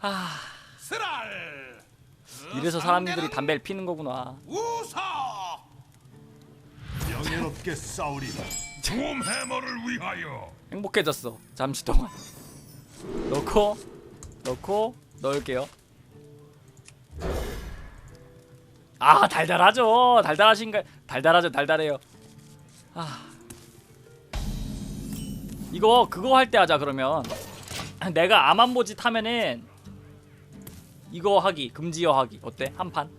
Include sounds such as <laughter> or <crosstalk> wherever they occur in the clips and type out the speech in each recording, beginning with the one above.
아 스랄 이래서 사람들이 담배를 피는 거구나. 웃어 명예롭게 싸우리라. 돔 해머를 위하여 행복해졌어. 잠시 동안. 넣고 넣고 넣을게요. 아 달달하죠. 달달하신가? 달달하죠. 달달해요. 아 이거 그거 할 때 하자 그러면 내가 아만보지 타면은 이거 하기 금지어 하기 어때 한 판?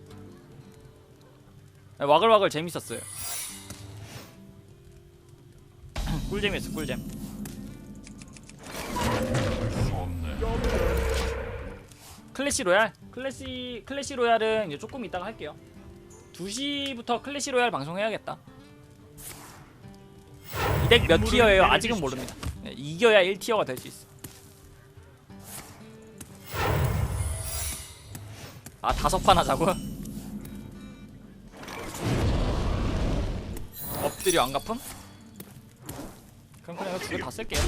와글와글 재밌었어요. <clears throat> 꿀잼이었어 꿀잼. 클래시 로얄? 클래시 클래시 로얄은 이제 조금 이따가 할게요. 2시부터 클래시 로얄 방송해야겠다. 이 덱 몇 티어예요? 아직은 모릅니다. 네, 이겨야 1티어가 될 수 있어. 아 다섯 판 하자고요? 엎드려 안 갚음? 그럼 그냥 이거 두개다 쓸게요.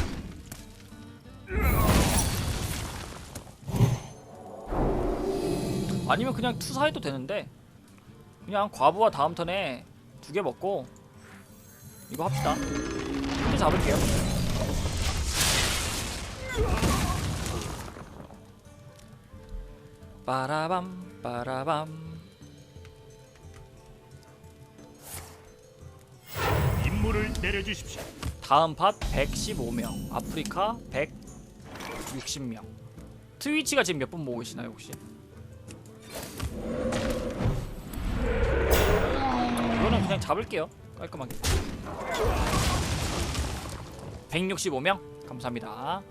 아니면 그냥 투사해도 되는데 그냥 과부와 다음 턴에 두 개 먹고 이거 합시다 이렇게 잡을게요 빠라밤 빠라밤. 임무를 내려주십시오. 다음 팟 115명 아프리카 160명. 트위치가 지금 몇 분 보고 계시나요 혹시? 이거는 그냥 잡을게요 깔끔하게. 165명? 감사합니다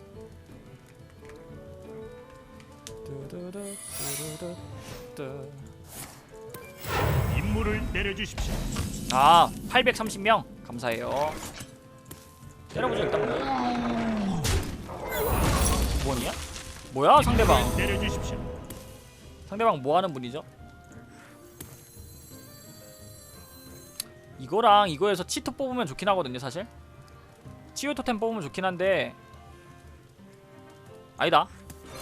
임무를 내려주십시오. 아 830명 감사해요 때려보자 일단 뭐 뭐냐? 뭐야 상대방 내려주십시오. 상대방 뭐 하는 분이죠? 이거랑 이거에서 치토 뽑으면 좋긴 하거든요 사실 치유 토템 뽑으면 좋긴 한데 아니다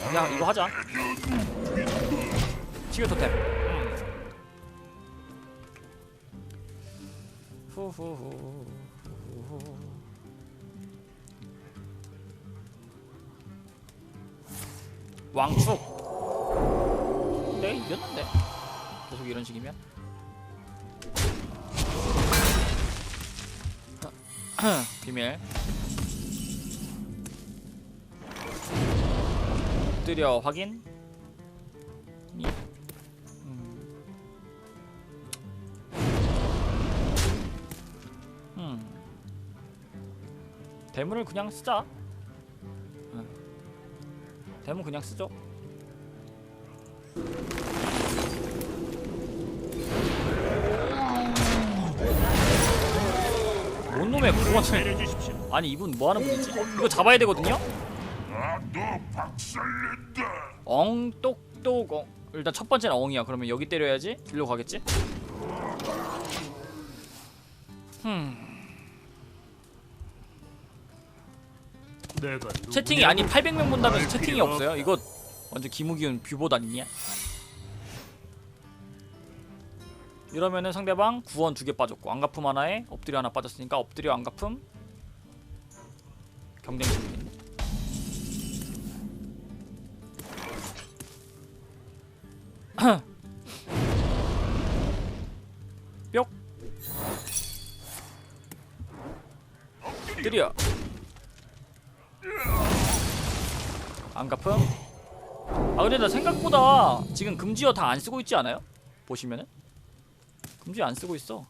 그냥 이거 하자. 치유 토템. 후후후 후후. 왕축 네 이겼는데. 계속 이런 식이면. <clears throat> 비밀 엎드려 확인 이. 음. 음. 대문을 그냥 쓰자 응. 대문 그냥 쓰죠 뭔 놈의 구원을. 아니 이분 뭐하는 분이지? 이거 잡아야 되거든요? 나도 박살낸다. 엉똑똑 엉. 일단 첫 번째는 엉이야. 그러면 여기 때려야지? 일로 가겠지? 흠. 채팅이 아니 800명 본다면서 채팅이 없어요? 이거 완전 기무기운 뷰보다 아니냐? 이러면은 상대방 구원 두 개 빠졌고 안가품 하나에 엎드려 하나 빠졌으니까 엎드려 안가품 경쟁 중 엎드려. 안가품 아 근데 나 생각보다 지금 금지어 다 안 쓰고 있지 않아요? 보시면은? 금지어 안 쓰고 있어.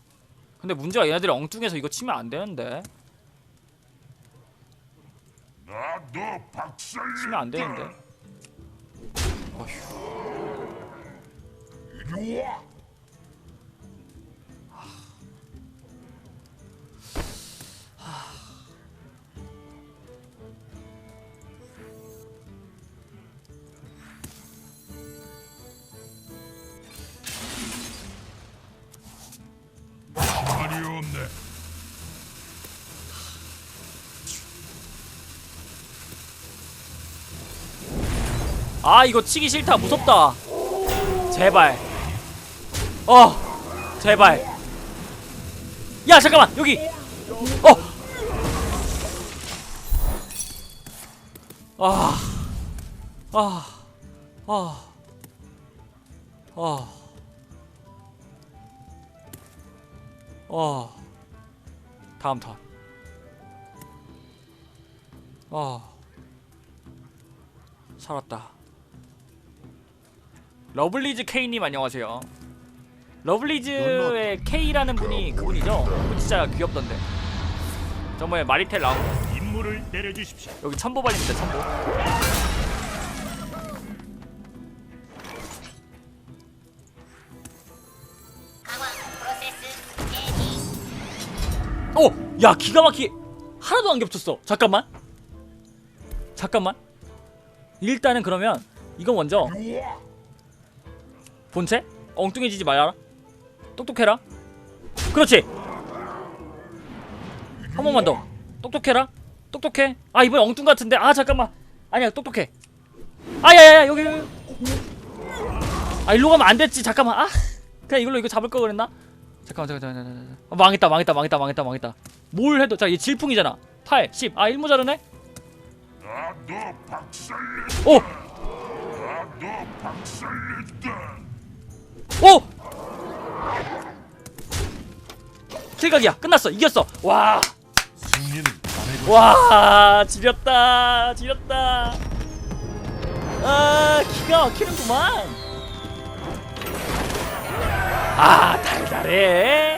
근데 문제가 얘네들이 엉뚱해서 이거 치면 안 되는데. 나도 치면 안 되는데. 어휴 아 이거 치기 싫다. 무섭다. 제발. 어 제발. 야 잠깐만. 여기. 어. 아, 아, 아, 아, 아, 다음 턴. 아, 살았다. 러블리즈 K님 안녕하세요. 러블리즈의 K라는 분이 그분이죠? 그분 진짜 귀엽던데. 정말 마리텔 나온 거. 임무를 내려주십시오. 여기 천보 발립니다 천보 오! 야 기가 막히 하나도 안 겹쳤어 잠깐만 잠깐만 일단은 그러면 이거 먼저 본체? 엉뚱해지지 말아라 똑똑해라. 그렇지. 한 번만 더. 똑똑해라. 똑똑해. 아 이번에 엉뚱 같은데. 아 잠깐만. 아니야 똑똑해. 아야야야 여기. 아 일로 가면 안 됐지. 잠깐만. 아 그냥 이걸로 이거 잡을 거 그랬나? 잠깐만 잠깐만 잠깐만, 잠깐만 아, 망했다 망했다 망했다 망했다 망했다. 뭘 해도 자얘 질풍이잖아. 8 10아 1모 자르네? 나너 박살내. 오! 오! 킬각이야. 끝났어. 이겼어. 와. 와 지렸다. 지렸다. 아 기가 막히는구만. 아 달달해